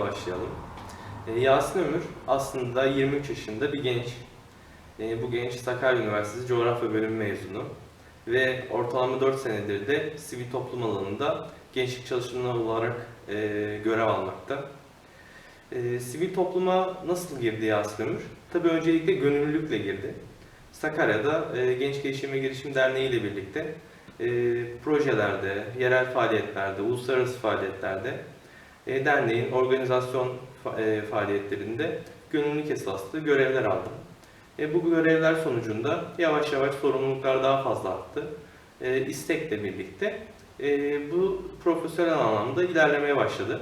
başlayalım. E, Yasin Ömür aslında 23 yaşında bir genç. E, bu genç Sakarya Üniversitesi Coğrafya Bölümü mezunu ve ortalama 4 senedir de sivil toplum alanında gençlik çalışanı olarak e, görev almakta. E, sivil topluma nasıl girdi Yasin Ömür? Tabii öncelikle gönüllülükle girdi. Sakarya'da Genç Gelişim ve Girişim Derneği ile birlikte projelerde, yerel faaliyetlerde, uluslararası faaliyetlerde e, derneğin organizasyon fa- e, faaliyetlerinde gönüllülük esaslı görevler aldım. E, bu görevler sonucunda yavaş yavaş sorumluluklar daha fazla arttı. E, istekle birlikte e, bu profesyonel anlamda ilerlemeye başladı.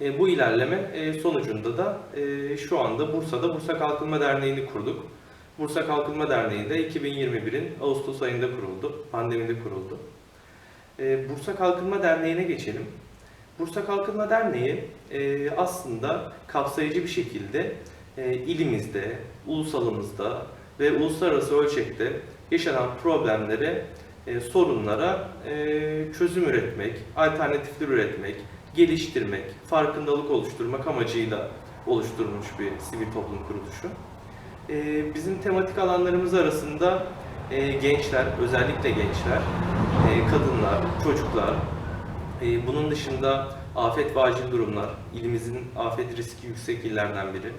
E, bu ilerleme e, sonucunda da e, şu anda Bursa'da Bursa Kalkınma Derneği'ni kurduk. Bursa Kalkınma Derneği de 2021'in Ağustos ayında kuruldu, pandemide kuruldu. E, Bursa Kalkınma Derneği'ne geçelim. Bursa Kalkınma Derneği e, aslında kapsayıcı bir şekilde e, ilimizde, ulusalımızda ve uluslararası ölçekte yaşanan problemlere, e, sorunlara e, çözüm üretmek, alternatifler üretmek, geliştirmek, farkındalık oluşturmak amacıyla oluşturulmuş bir sivil toplum kuruluşu. E, bizim tematik alanlarımız arasında e, gençler, özellikle gençler, e, kadınlar, çocuklar, e, bunun dışında afet ve acil durumlar, ilimizin afet riski yüksek illerden biri.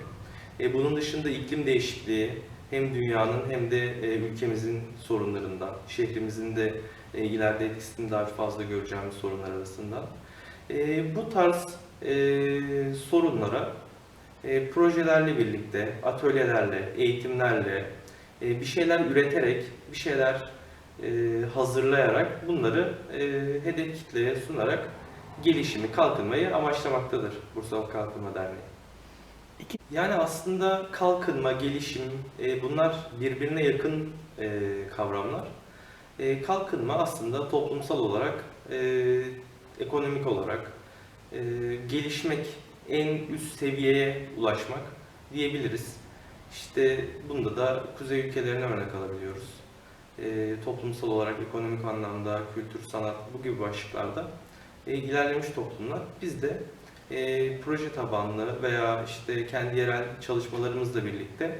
E, bunun dışında iklim değişikliği hem dünyanın hem de e, ülkemizin sorunlarından, şehrimizin de e, ileride etkisini daha fazla göreceğimiz sorunlar arasında. E, bu tarz e, sorunlara e, projelerle birlikte, atölyelerle, eğitimlerle, e, bir şeyler üreterek, bir şeyler hazırlayarak bunları e, hedef kitleye sunarak gelişimi, kalkınmayı amaçlamaktadır Bursa Kalkınma Derneği. Yani aslında kalkınma, gelişim e, bunlar birbirine yakın e, kavramlar. E, kalkınma aslında toplumsal olarak, e, ekonomik olarak e, gelişmek, en üst seviyeye ulaşmak diyebiliriz. İşte bunda da kuzey ülkelerine örnek alabiliyoruz. E, toplumsal olarak, ekonomik anlamda, kültür, sanat bu gibi başlıklarda e, ilerlemiş toplumlar. Biz de e, proje tabanlı veya işte kendi yerel çalışmalarımızla birlikte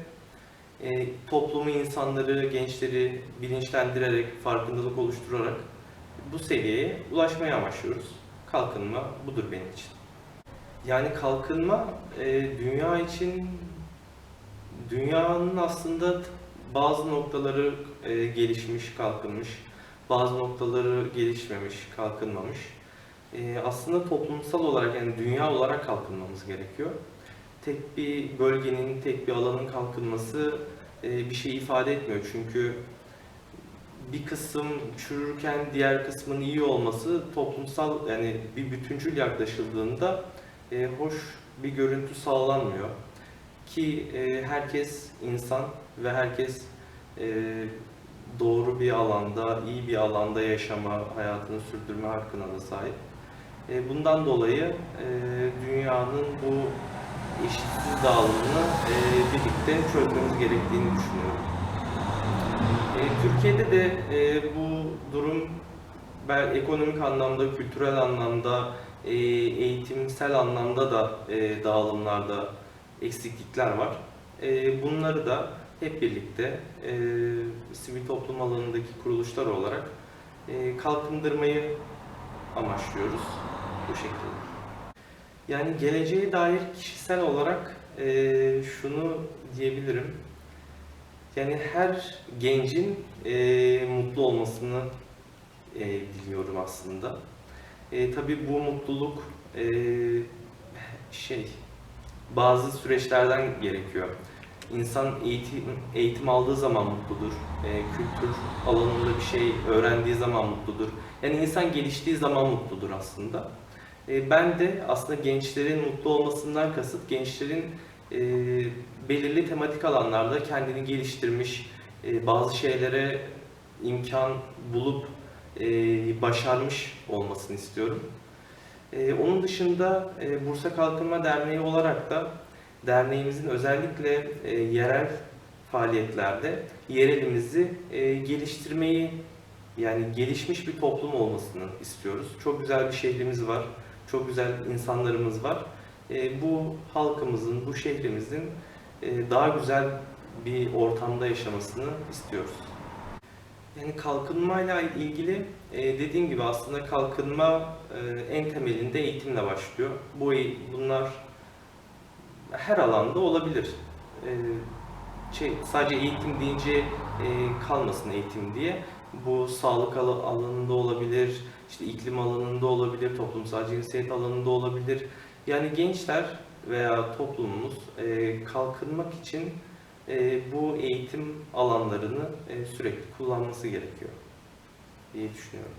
e, toplumu, insanları, gençleri bilinçlendirerek, farkındalık oluşturarak bu seviyeye ulaşmayı amaçlıyoruz. Kalkınma budur benim için. Yani kalkınma e, dünya için dünyanın aslında bazı noktaları e, gelişmiş, kalkınmış, bazı noktaları gelişmemiş, kalkınmamış. E, aslında toplumsal olarak yani dünya olarak kalkınmamız gerekiyor. Tek bir bölgenin, tek bir alanın kalkınması e, bir şey ifade etmiyor. Çünkü bir kısım çürürken diğer kısmın iyi olması toplumsal yani bir bütüncül yaklaşıldığında e, hoş bir görüntü sağlanmıyor. Ki e, herkes insan ve herkes e, doğru bir alanda, iyi bir alanda yaşama, hayatını sürdürme hakkına da sahip. E, bundan dolayı e, dünyanın bu eşitsiz dağılımını e, birlikte çözmemiz gerektiğini düşünüyorum. E, Türkiye'de de e, bu durum ben ekonomik anlamda, kültürel anlamda, e, eğitimsel anlamda da e, dağılımlarda eksiklikler var. E, bunları da hep birlikte e, sivil toplum alanındaki kuruluşlar olarak e, kalkındırmayı amaçlıyoruz bu şekilde. Yani geleceğe dair kişisel olarak e, şunu diyebilirim. Yani her gencin e, mutlu olmasını e, diliyorum aslında. E, tabii bu mutluluk e, şey bazı süreçlerden gerekiyor. İnsan eğitim eğitim aldığı zaman mutludur. E, kültür alanında bir şey öğrendiği zaman mutludur. Yani insan geliştiği zaman mutludur aslında. E, ben de aslında gençlerin mutlu olmasından kasıt gençlerin e, belirli tematik alanlarda kendini geliştirmiş, e, bazı şeylere imkan bulup e, başarmış olmasını istiyorum. E, onun dışında e, Bursa Kalkınma Derneği olarak da derneğimizin özellikle e, yerel faaliyetlerde yerelimizi e, geliştirmeyi yani gelişmiş bir toplum olmasını istiyoruz. Çok güzel bir şehrimiz var, çok güzel insanlarımız var. bu halkımızın, bu şehrimizin daha güzel bir ortamda yaşamasını istiyoruz. Yani kalkınmayla ilgili e, dediğim gibi aslında kalkınma e, en temelinde eğitimle başlıyor. Bu eğ- bunlar her alanda olabilir. E, şey sadece eğitim deyince e, kalmasın eğitim diye. Bu sağlık al- alanında olabilir, işte iklim alanında olabilir, toplumsal cinsiyet alanında olabilir. Yani gençler veya toplumumuz e, kalkınmak için e, bu eğitim alanlarını e, sürekli kullanması gerekiyor diye düşünüyorum.